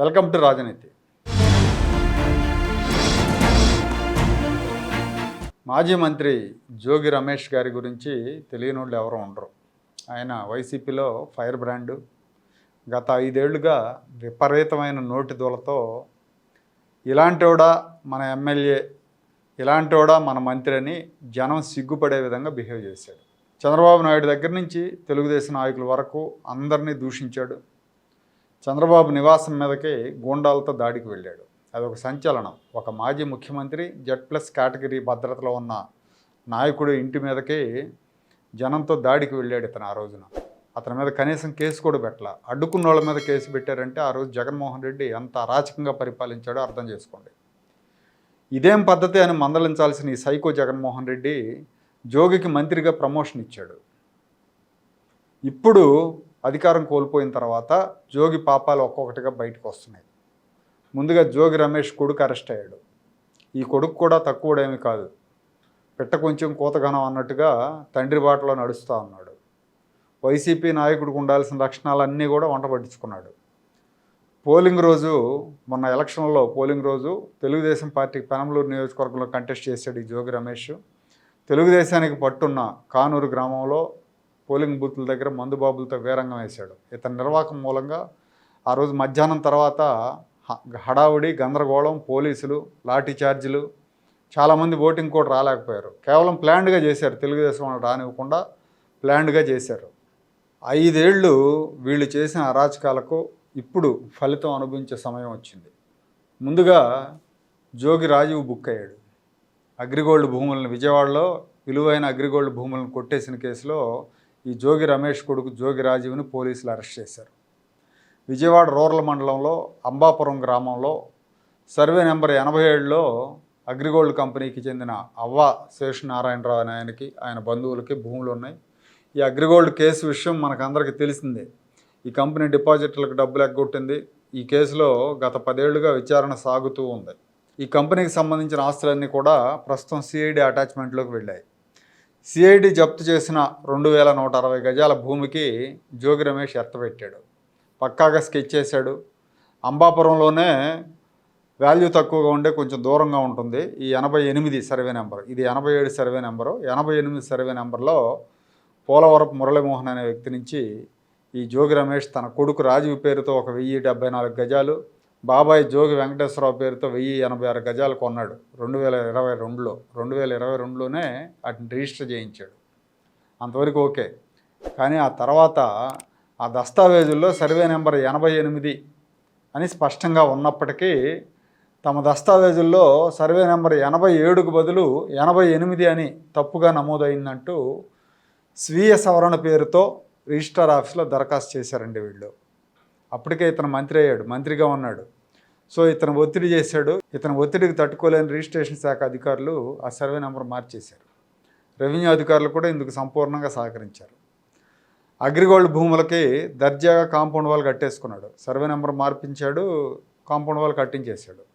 Welcome to రాజనీతి. మాజీ మంత్రి జోగి రమేష్ గారి గురించి తెలియని వాళ్ళు ఎవరు ఉండరు. ఆయన వైసీపీలో ఫైర్ బ్రాండ్. గత ఐదేళ్ళుగా విపరీతమైన నోటి దూలతో ఇలాంటివాడా మన ఎమ్మెల్యే ఇలాంటివాడా మన మంత్రి అని జనం సిగ్గుపడే విధంగా బిహేవ్ చేశాడు. చంద్రబాబు నాయుడు దగ్గర నుంచి తెలుగుదేశం నాయకుల వరకు అందరినీ దూషించాడు. చంద్రబాబు నివాసం మీదకి గూండాలతో దాడికి వెళ్ళాడు. అది ఒక సంచలనం. ఒక మాజీ ముఖ్యమంత్రి జెడ్ ప్లస్ కేటగిరీ భద్రతలో ఉన్న నాయకుడు ఇంటి మీదకి జనంతో దాడికి వెళ్ళాడు ఇతను ఆ రోజున. అతని మీద కనీసం కేసు కూడా పెట్టాల. అడ్డుకున్న వాళ్ళ మీద కేసు పెట్టారంటే ఆ రోజు జగన్మోహన్ రెడ్డి ఎంత అరాచకంగా పరిపాలించాడో అర్థం చేసుకోండి. ఇదేం పద్ధతి అని మందలించాల్సిన ఈ సైకో జగన్మోహన్ రెడ్డి జోగికి మంత్రిగా ప్రమోషన్ ఇచ్చాడు. ఇప్పుడు అధికారం కోల్పోయిన తర్వాత జోగి పాపాలు ఒక్కొక్కటిగా బయటకు వస్తున్నాయి. ముందుగా జోగి రమేష్ కొడుకు అరెస్ట్ అయ్యాడు. ఈ కొడుకు కూడా తక్కువడేమి కాదు. పెట్ట కొంచెం కూతగనం అన్నట్టుగా తండ్రి బాటలో నడుస్తూ ఉన్నాడు. వైసీపీ నాయకుడికి ఉండాల్సిన లక్షణాలన్నీ కూడా వంట పట్టించుకున్నాడు. పోలింగ్ రోజు మొన్న ఎలక్షన్లో పోలింగ్ రోజు తెలుగుదేశం పార్టీకి పెనంలూరు నియోజకవర్గంలో కంటెస్ట్ చేశాడు ఈ జోగి రమేష్. తెలుగుదేశానికి పట్టున్న కానూరు గ్రామంలో పోలింగ్ బూత్ల దగ్గర మందుబాబులతో వీరంగం వేశాడు. ఇతని నిర్వాహకం మూలంగా ఆ రోజు మధ్యాహ్నం తర్వాత హ- హడావుడి గందరగోళం పోలీసులు లాఠీ ఛార్జీలు చాలామంది ఓటింగ్ కూడా రాలేకపోయారు. కేవలం ప్లాన్డ్గా చేశారు. తెలుగుదేశం వాళ్ళు రానివ్వకుండా ప్లాన్డ్గా చేశారు. ఐదేళ్ళు వీళ్ళు చేసిన అరాచకాలకు ఇప్పుడు ఫలితం అనుభవించే సమయం వచ్చింది. ముందుగా జోగి రాజీవ్ బుక్ అయ్యాడు. అగ్రిగోల్డ్ భూములను విజయవాడలో విలువైన అగ్రిగోల్డ్ భూములను కొట్టేసిన కేసులో ఈ జోగి రమేష్ కొడుకు జోగి రాజీవ్ని పోలీసులు అరెస్ట్ చేశారు. విజయవాడ రూరల్ మండలంలో అంబాపురం గ్రామంలో సర్వే నెంబర్ ఎనభై ఏడులో అగ్రిగోల్డ్ కంపెనీకి చెందిన అవ్వ శేషనారాయణరావు అనే ఆయనకి ఆయన బంధువులకి భూములు ఉన్నాయి. ఈ అగ్రిగోల్డ్ కేసు విషయం మనకందరికీ తెలిసిందే. ఈ కంపెనీ డిపాజిట్లకు డబ్బులు ఎగ్గొట్టింది. ఈ కేసులో గత పదేళ్ళుగా విచారణ సాగుతూ ఉంది. ఈ కంపెనీకి సంబంధించిన ఆస్తులన్నీ కూడా ప్రస్తుతం సిఐడి అటాచ్మెంట్లోకి వెళ్ళాయి. సిఐడి జప్తు చేసిన రెండు వేల నూట అరవై గజాల భూమికి జోగి రమేష్ ఎత్తపెట్టాడు పక్కాగా స్కెచ్ చేశాడు. అంబాపురంలోనే వాల్యూ తక్కువగా ఉండే కొంచెం దూరంగా ఉంటుంది. ఈ ఎనభై ఎనిమిది సర్వే నెంబర్ ఇది ఎనభై ఏడు సర్వే నెంబరు. ఎనభై ఎనిమిది సర్వే నెంబర్లో పోలవరపు మురళీమోహన్ అనే వ్యక్తి నుంచి ఈ జోగి రమేష్ తన కొడుకు రాజీవ్ పేరుతో ఒక వెయ్యి డెబ్బై నాలుగు గజాలు బాబాయ్ జోగి వెంకటేశ్వరరావు పేరుతో వెయ్యి ఎనభై ఆరు గజాలు కొన్నాడు. రెండు వేల ఇరవై రెండులో రెండు వేల ఇరవై రెండులోనే వాటిని రిజిస్టర్ చేయించాడు. అంతవరకు ఓకే. కానీ ఆ తర్వాత ఆ దస్తావేజుల్లో సర్వే నెంబర్ ఎనభై ఎనిమిది అని స్పష్టంగా ఉన్నప్పటికీ తమ దస్తావేజుల్లో సర్వే నెంబర్ ఎనభై ఏడుకు బదులు ఎనభై ఎనిమిది అని తప్పుగా నమోదైందంటూ స్వీయ సవరణ పేరుతో రిజిస్టర్ ఆఫీస్లో దరఖాస్తు చేశారండి వీళ్ళు. అప్పటికే ఇతను మంత్రి అయ్యాడు మంత్రిగా ఉన్నాడు. సో ఇతను ఒత్తిడి చేశాడు. ఇతను ఒత్తిడికి తట్టుకోలేని రిజిస్ట్రేషన్ శాఖ అధికారులు ఆ సర్వే నెంబర్ మార్చేశారు. రెవెన్యూ అధికారులు కూడా ఇందుకు సంపూర్ణంగా సహకరించారు. అగ్రిగోల్డ్ భూములకి దర్జాగా కాంపౌండ్ వాల్ కట్టేసుకున్నాడు. సర్వే నెంబర్ మార్పించాడు కాంపౌండ్ వాల్ కట్టించేశాడు.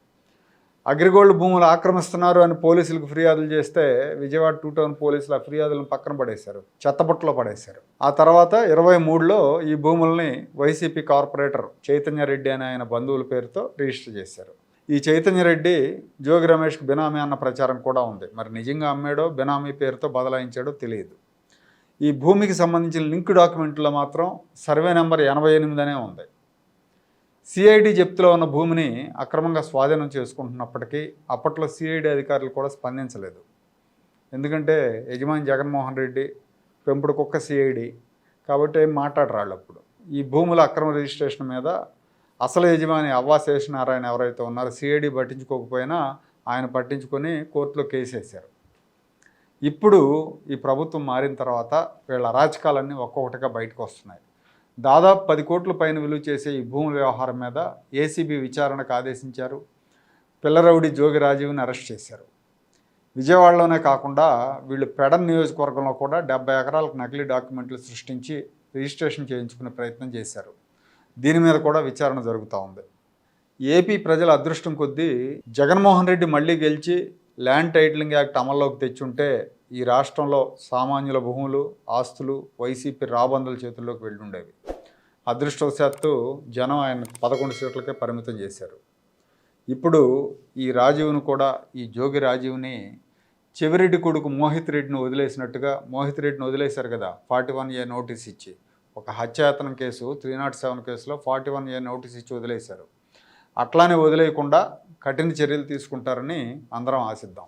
అగ్రిగోల్డ్ భూములు ఆక్రమిస్తున్నారు అని పోలీసులకు ఫిర్యాదులు చేస్తే విజయవాడ టూ టౌన్ పోలీసులు ఆ ఫిర్యాదులను పక్కన పడేశారు చెత్తబుట్టలో పడేశారు. ఆ తర్వాత ఇరవై మూడులో ఈ భూముల్ని వైసీపీ కార్పొరేటర్ చైతన్యరెడ్డి అనే ఆయన బంధువుల పేరుతో రిజిస్టర్ చేశారు. ఈ చైతన్యరెడ్డి జోగి రమేష్కి బినామీ అన్న ప్రచారం కూడా ఉంది. మరి నిజంగా అమ్మాడో బినామీ పేరుతో బదలాయించాడో తెలియదు. ఈ భూమికి సంబంధించిన లింక్ డాక్యుమెంట్లో మాత్రం సర్వే నెంబర్ ఎనభై ఎనిమిది అనే ఉంది. సిఐడి జప్తులో ఉన్న భూమిని అక్రమంగా స్వాధీనం చేసుకుంటున్నప్పటికీ అప్పట్లో సిఐడి అధికారులు కూడా స్పందించలేదు. ఎందుకంటే యజమాని జగన్మోహన్ రెడ్డి పెంపుడు కుక్క సిఐడి కాబట్టి ఏం మాట్లాడరాళ్ళు అప్పుడు. ఈ భూముల అక్రమ రిజిస్ట్రేషన్ మీద అసలు యజమాని అవ్వా శేషనారాయణ ఎవరైతే ఉన్నారో సిఐడి పట్టించుకోకపోయినా ఆయన పట్టించుకొని కోర్టులో కేసు వేశారు. ఇప్పుడు ఈ ప్రభుత్వం మారిన తర్వాత వీళ్ళ అరాచకాలన్నీ ఒక్కొక్కటిగా బయటకు వస్తున్నాయి. దాదాపు పది కోట్ల పైన విలువ చేసే ఈ భూముల వ్యవహారం మీద ఏసీబీ విచారణకు ఆదేశించారు. పిల్లరౌడి జోగి రాజీవ్ని అరెస్ట్ చేశారు. విజయవాడలోనే కాకుండా వీళ్ళు పెడన్ నియోజకవర్గంలో కూడా డెబ్బై ఎకరాలకు నకిలీ డాక్యుమెంట్లు సృష్టించి రిజిస్ట్రేషన్ చేయించుకునే ప్రయత్నం చేశారు. దీని మీద కూడా విచారణ జరుగుతూ ఉంది. ఏపీ ప్రజల అదృష్టం కొద్దీ జగన్మోహన్ రెడ్డి మళ్ళీ గెలిచి ల్యాండ్ టైటిలింగ్ యాక్ట్ అమల్లోకి తెచ్చుంటే ఈ రాష్ట్రంలో సామాన్యుల భూములు ఆస్తులు వైసీపీ రాబందుల చేతుల్లోకి వెళ్ళుండేవి. అదృష్టవశాత్తు జనం ఆయన పదకొండు సీట్లకే పరిమితం చేశారు. ఇప్పుడు ఈ రాజీవ్ను కూడా ఈ జోగి రాజీవ్ని చెవిరెడ్డి కొడుకు మోహిత్ రెడ్డిని వదిలేసినట్టుగా మోహిత్ రెడ్డిని వదిలేశారు కదా ఫార్టీ వన్ ఏ నోటీస్ ఇచ్చి. ఒక హత్యాయతనం కేసు త్రీ నాట్ సెవెన్ కేసులో ఫార్టీ వన్ ఏ నోటీస్ ఇచ్చి వదిలేశారు. అట్లానే వదిలేయకుండా కఠిన చర్యలు తీసుకుంటారని అందరం ఆశిద్దాం.